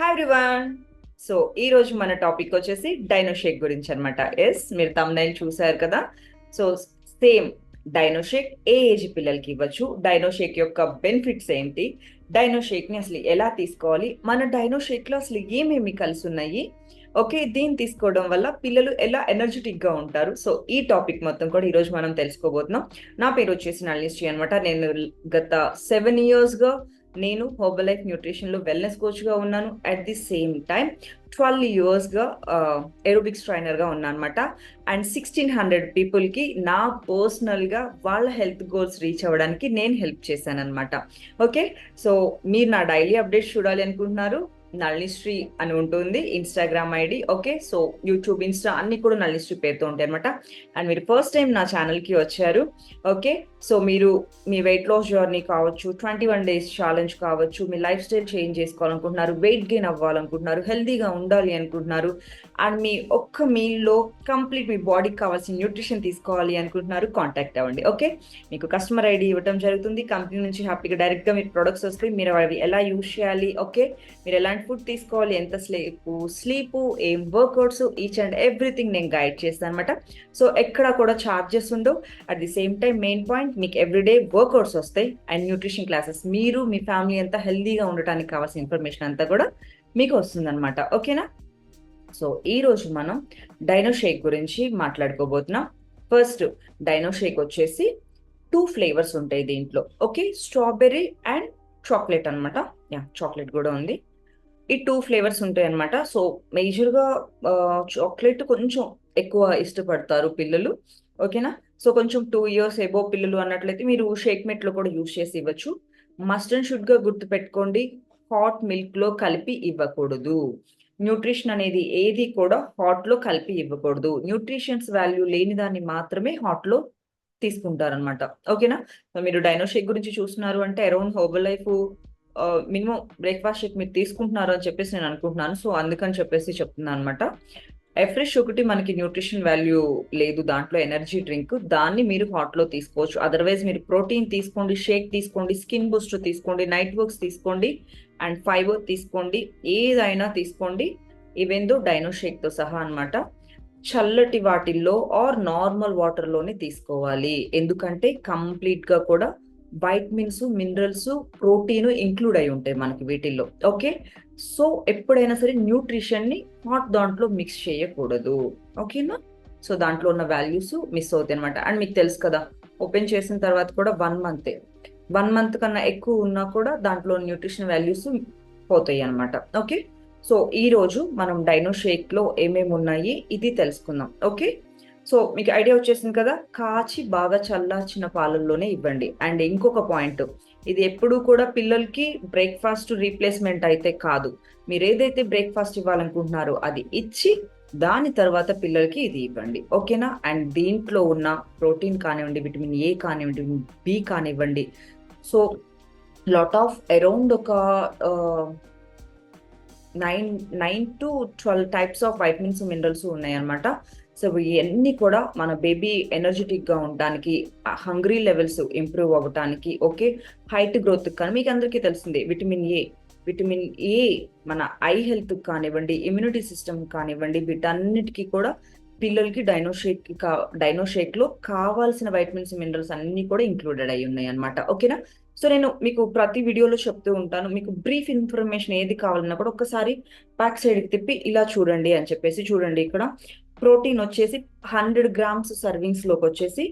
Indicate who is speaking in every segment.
Speaker 1: Hi everyone so ఈ రోజు మన టాపిక్ వచ్చేసి డైనోషేక్ గురించి అనమాట ఎస్ మీరు తమ్నైల్ చూసారు కదా? సో సేమ్ డైనోషేక్ ఏ ఏజ్ పిల్లలకి ఇవ్వచ్చు? డైనోషేక్ యొక్క బెనిఫిట్స్ ఏంటి? డైనోషేక్ని అసలు ఎలా తీసుకోవాలి? మన డైనోషేక్లో అసలు ఏమేమి కలిసి ఉన్నాయి ఓకే దీన్ని తీసుకోవడం వల్ల పిల్లలు ఎలా ఎనర్జెటిక్గా ఉంటారు? సో ఈ టాపిక్ మొత్తం కూడా ఈరోజు మనం తెలుసుకోబోతున్నాం. నా పేరు వచ్చేసి నళినిశ్రీ అనమాట నేను గత సెవెన్ ఇయర్స్గా నేను హోబల్ లైఫ్ న్యూట్రిషన్లో వెల్నెస్ కోచ్గా ఉన్నాను. At the same time twelve ఇయర్స్గా ఎరోబిక్స్ ఏరోబిక్స్ ఉన్నానమాట అనమాట అండ్ సిక్స్టీన్ హండ్రెడ్ పీపుల్కి నా పర్సనల్గా వాళ్ళ హెల్త్ గోల్స్ రీచ్ అవ్వడానికి నేను హెల్ప్ చేశాను అనమాట ఓకే సో మీరు నా డైలీ అప్డేట్స్ చూడాలి అనుకుంటున్నారు. నల్లిశ్రీ అని ఉంటుంది Instagram ID okay? So YouTube Insta అన్ని కూడా నల్లిశ్రీ పేరుతో ఉంటాయి అనమాట అండ్ మీరు ఫస్ట్ టైం నా ఛానల్కి వచ్చారు ఓకే? సో మీరు మీ వెయిట్ లాస్ జర్నీ కావచ్చు ట్వంటీ వన్ డేస్ ఛాలెంజ్ కావచ్చు మీ లైఫ్ స్టైల్ చేంజ్ చేసుకోవాలనుకుంటున్నారు వెయిట్ గెయిన్ అవ్వాలనుకుంటున్నారు హెల్దీగా ఉండాలి అనుకుంటున్నారు అండ్ మీ ఒక్క మీల్లో కంప్లీట్ మీ బాడీకి కావాల్సిన న్యూట్రిషన్ తీసుకోవాలి అనుకుంటున్నారు కాంటాక్ట్ అవ్వండి ఓకే? మీకు కస్టమర్ ఐడి ఇవ్వడం జరుగుతుంది కంపెనీ నుంచి హ్యాపీగా డైరెక్ట్గా మీరు ప్రొడక్ట్స్ వస్తాయి మీరు అవి ఎలా యూజ్ చేయాలి ఓకే? మీరు ఎలా ఎలాంటి ఫుడ్ తీసుకోవాలి ఎంత స్లీపు స్లీపు ఏం వర్కౌట్స్ ఈచ్ అండ్ ఎవ్రీథింగ్ నేను గైడ్ చేస్తాను అనమాట సో ఎక్కడ కూడా ఛార్జెస్ ఉండవు. At the same time main point మీకు ఎవ్రీడే వర్కౌట్స్ వస్తాయి అండ్ న్యూట్రిషన్ క్లాసెస్ మీరు మీ ఫ్యామిలీ అంతా హెల్దీగా ఉండటానికి కావాల్సిన ఇన్ఫర్మేషన్ అంతా కూడా మీకు వస్తుంది అనమాట ఓకేనా సో ఈ రోజు మనం డైనో షేక్ గురించి మాట్లాడుకోబోతున్నాం. ఫస్ట్ డైనో షేక్ వచ్చేసి టూ ఫ్లేవర్స్ ఉంటాయి దీంట్లో. ఓకే స్ట్రాబెర్రీ అండ్ చాక్లెట్ అనమాట యా చాక్లెట్ కూడా ఉంది. ఈ టూ ఫ్లేవర్స్ ఉంటాయి అనమాట సో మేజర్గా చాక్లెట్ కొంచెం ఎక్కువ ఇష్టపడతారు పిల్లలు. ఓకేనా సో కొంచెం టూ ఇయర్స్ ఎబో పిల్లలు అన్నట్లయితే మీరు షేక్ మెట్లో కూడా యూజ్ చేసి ఇవ్వచ్చు. మస్ట్ అండ్ షుడ్గా గుర్తుపెట్టుకోండి. హాట్ మిల్క్లో కలిపి ఇవ్వకూడదు. న్యూట్రిషన్ అనేది ఏది కూడా హాట్లో కలిపి ఇవ్వకూడదు. న్యూట్రిషన్స్ వాల్యూ లేని దాన్ని మాత్రమే హాట్లో తీసుకుంటారనమాట ఓకేనా మీరు డైనోషేక్ గురించి చూస్తున్నారు అంటే అరౌండ్ హోబల్ లైఫ్ మినిమం బ్రేక్ఫాస్ట్ షేక్ మీరు తీసుకుంటున్నారు అని చెప్పేసి నేను అనుకుంటున్నాను. సో అందుకని చెప్పేసి చెప్తున్నాను అనమాట ఎఫ్రెష్ ఒకటి మనకి న్యూట్రిషన్ వాల్యూ లేదు దాంట్లో ఎనర్జీ డ్రింక్ దాన్ని మీరు హాట్లో తీసుకోవచ్చు. అదర్వైజ్ మీరు ప్రోటీన్ తీసుకోండి షేక్ తీసుకోండి స్కిన్ బూస్టర్ తీసుకోండి నైట్ వర్క్స్ తీసుకోండి అండ్ ఫైబర్ తీసుకోండి ఏదైనా తీసుకోండి. ఇవేందో డైనో షేక్తో సహా అనమాట చల్లటి వాటిల్లో ఆర్ నార్మల్ వాటర్లోనే తీసుకోవాలి. ఎందుకంటే కంప్లీట్గా కూడా వైటమిన్స్ మినరల్స్ ప్రోటీన్ ఇంక్లూడ్ అయి ఉంటాయి మనకి వీటిల్లో. ఓకే సో ఎప్పుడైనా సరే న్యూట్రిషన్ని హాట్ దాంట్లో మిక్స్ చేయకూడదు. ఓకేనా సో దాంట్లో ఉన్న వాల్యూస్ మిస్ అవుతాయి అనమాట అండ్ మీకు తెలుసు కదా ఓపెన్ చేసిన తర్వాత కూడా వన్ మంత్ వన్ మంత్ కన్నా ఎక్కువ ఉన్నా కూడా దాంట్లో న్యూట్రిషన్ వాల్యూస్ పోతాయి అనమాట ఓకే సో ఈ రోజు మనం డైనో షేక్లో ఏమేమి ఉన్నాయి? ఇది తెలుసుకుందాం. ఓకే సో మీకు ఐడియా వచ్చేసింది కదా? కాచి బాగా చల్లార్చిన పాలల్లోనే ఇవ్వండి. అండ్ ఇంకొక పాయింట్ ఇది ఎప్పుడు కూడా పిల్లలకి బ్రేక్ఫాస్ట్ రీప్లేస్మెంట్ అయితే కాదు. మీరు ఏదైతే బ్రేక్ఫాస్ట్ ఇవ్వాలనుకుంటున్నారో అది ఇచ్చి దాని తర్వాత పిల్లలకి ఇది ఇవ్వండి. ఓకేనా? అండ్ దీంట్లో ఉన్న ప్రోటీన్ కానివ్వండి విటమిన్ ఏ కానివ్వండి బి కానివ్వండి. సో లాట్ ఆఫ్ అరౌండ్ ఒక nine nine to twelve types of vitamins minerals ఉన్నాయన్నమాట. సో ఇవన్నీ కూడా మన బేబీ ఎనర్జెటిక్గా ఉండడానికి హంగ్రీ లెవెల్స్ ఇంప్రూవ్ అవ్వటానికి ఓకే? హైట్ గ్రోత్ కానీ మీకు అందరికీ తెలిసిందే విటమిన్ ఏ. విటమిన్ ఏ మన ఐ హెల్త్ కానివ్వండి ఇమ్యూనిటీ సిస్టమ్ కానివ్వండి వీటన్నిటికీ కూడా పిల్లలకి డైనోషేక్ కా డైనోషేక్లో కావాల్సిన వైటమిన్స్ మినరల్స్ అన్ని కూడా ఇంక్లూడెడ్ అయి ఉన్నాయి అనమాట ఓకేనా? సో నేను మీకు ప్రతి వీడియోలో చెప్తూ ఉంటాను. మీకు బ్రీఫ్ ఇన్ఫర్మేషన్ ఏది కావాలన్నా కూడా ఒక్కసారి బ్యాక్ సైడ్కి తిప్పి ఇలా చూడండి అని చెప్పేసి చూడండి ఇక్కడ. ప్రోటీన్ వచ్చేసి హండ్రెడ్ గ్రామ్స్ సర్వింగ్స్లోకి వచ్చేసి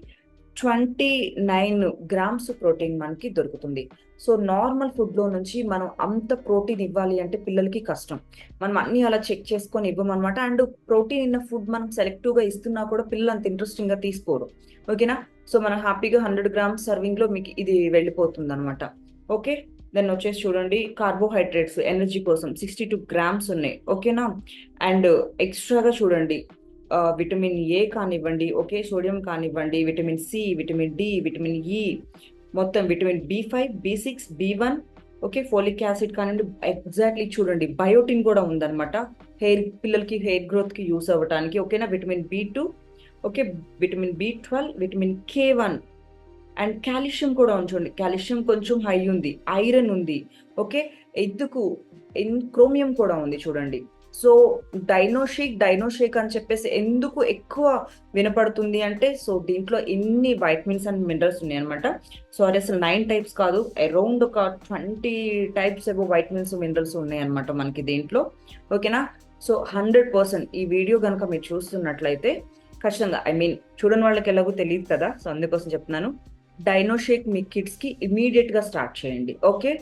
Speaker 1: ట్వంటీ నైన్ గ్రామ్స్ ప్రోటీన్ మనకి దొరుకుతుంది. సో నార్మల్ ఫుడ్లో నుంచి మనం అంత ప్రోటీన్ ఇవ్వాలి అంటే పిల్లలకి కష్టం. మనం అన్ని అలా చెక్ చేసుకొని ఇవ్వమన్నమాట. అండ్ ప్రోటీన్ ఇన్న ఫుడ్ మనం సెలెక్టివ్గా ఇస్తున్నా కూడా పిల్లలు అంత ఇంట్రెస్టింగ్గా తీసుకోరు. ఓకేనా? సో మనం హ్యాపీగా హండ్రెడ్ గ్రామ్స్ సర్వింగ్లో మీకు ఇది వెళ్ళిపోతుంది అనమాట ఓకే? దెన్ వచ్చేసి చూడండి. కార్బోహైడ్రేట్స్ ఎనర్జీ కోసం సిక్స్టీ టూ గ్రామ్స్ ఉన్నాయి. ఓకేనా? అండ్ ఎక్స్ట్రాగా చూడండి. విటమిన్ ఏ కానివ్వండి ఒకే సోడియం కానివ్వండి vitamin C vitamin D vitamin E మొత్తం vitamin B five B six B one okay folic acid కానివ్వండి ఎగ్జాక్ట్లీ చూడండి బయోటిన్ కూడా ఉందన్నమాట. హెయిర్ పిల్లలకి హెయిర్ గ్రోత్కి యూస్ అవ్వడానికి ఓకేనా? Vitamin B two okay vitamin B twelve vitamin K one and calcium కూడా ఉంచండి కాల్షియం కొంచెం హై ఉంది ఐరన్ ఉంది ఓకే? ఎందుకు క్రోమియం కూడా ఉంది చూడండి. సో డైనోషేక్ డైనోషేక్ అని చెప్పేసి ఎందుకు ఎక్కువ వినపడుతుంది అంటే సో దీంట్లో ఎన్ని వైటమిన్స్ అండ్ మినరల్స్ ఉన్నాయి అనమాట సో అది అసలు నైన్ టైప్స్ కాదు అరౌండ్ ఒక ట్వంటీ టైప్స్ ఏవో వైటమిన్స్ మినరల్స్ ఉన్నాయి అనమాట మనకి దీంట్లో. ఓకేనా? సో హండ్రెడ్ పర్సెంట్ ఈ వీడియో కనుక మీరు చూస్తున్నట్లయితే ఖచ్చితంగా ఐ మీన్ చూడని వాళ్ళకి ఎలాగో తెలియదు కదా సో అందుకోసం చెప్తున్నాను. డైనోషేక్ మీ కిడ్స్కి ఇమీడియట్గా స్టార్ట్ చేయండి ఓకే?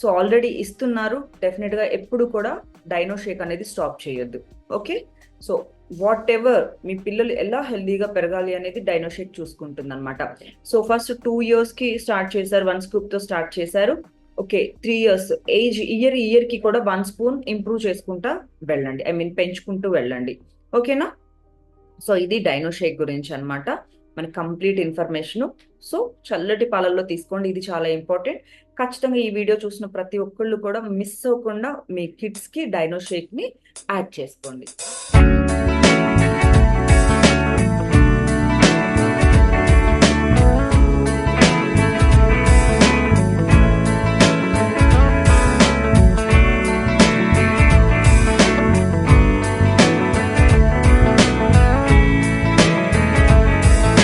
Speaker 1: సో ఆల్రెడీ ఇస్తున్నారు డెఫినెట్గా ఎప్పుడు కూడా డైనోషేక్ అనేది స్టాప్ చేయొద్దు. ఓకే సో వాట్ ఎవర్ మీ పిల్లలు ఎలా హెల్దీగా పెరగాలి అనేది డైనోషేక్ చూసుకుంటుంది అనమాట సో ఫస్ట్ టూ ఇయర్స్కి స్టార్ట్ చేశారు వన్ స్కూప్తో స్టార్ట్ చేశారు. Okay three years age year ఇయర్కి కూడా వన్ స్పూన్ ఇంప్రూవ్ చేసుకుంటా వెళ్ళండి. ఐ మీన్ పెంచుకుంటూ వెళ్ళండి. ఓకేనా సో ఇది డైనోషేక్ గురించి అనమాట మన కంప్లీట్ ఇన్ఫర్మేషన్ సో చల్లటి పాలల్లో తీసుకోండి. ఇది చాలా ఇంపార్టెంట్ ఖచ్చితంగా ఈ వీడియో చూసిన ప్రతి ఒక్కళ్ళు కూడా మిస్ అవ్వకుండా మీ కిడ్స్కి డైనోషేక్ని యాడ్ చేసుకోండి.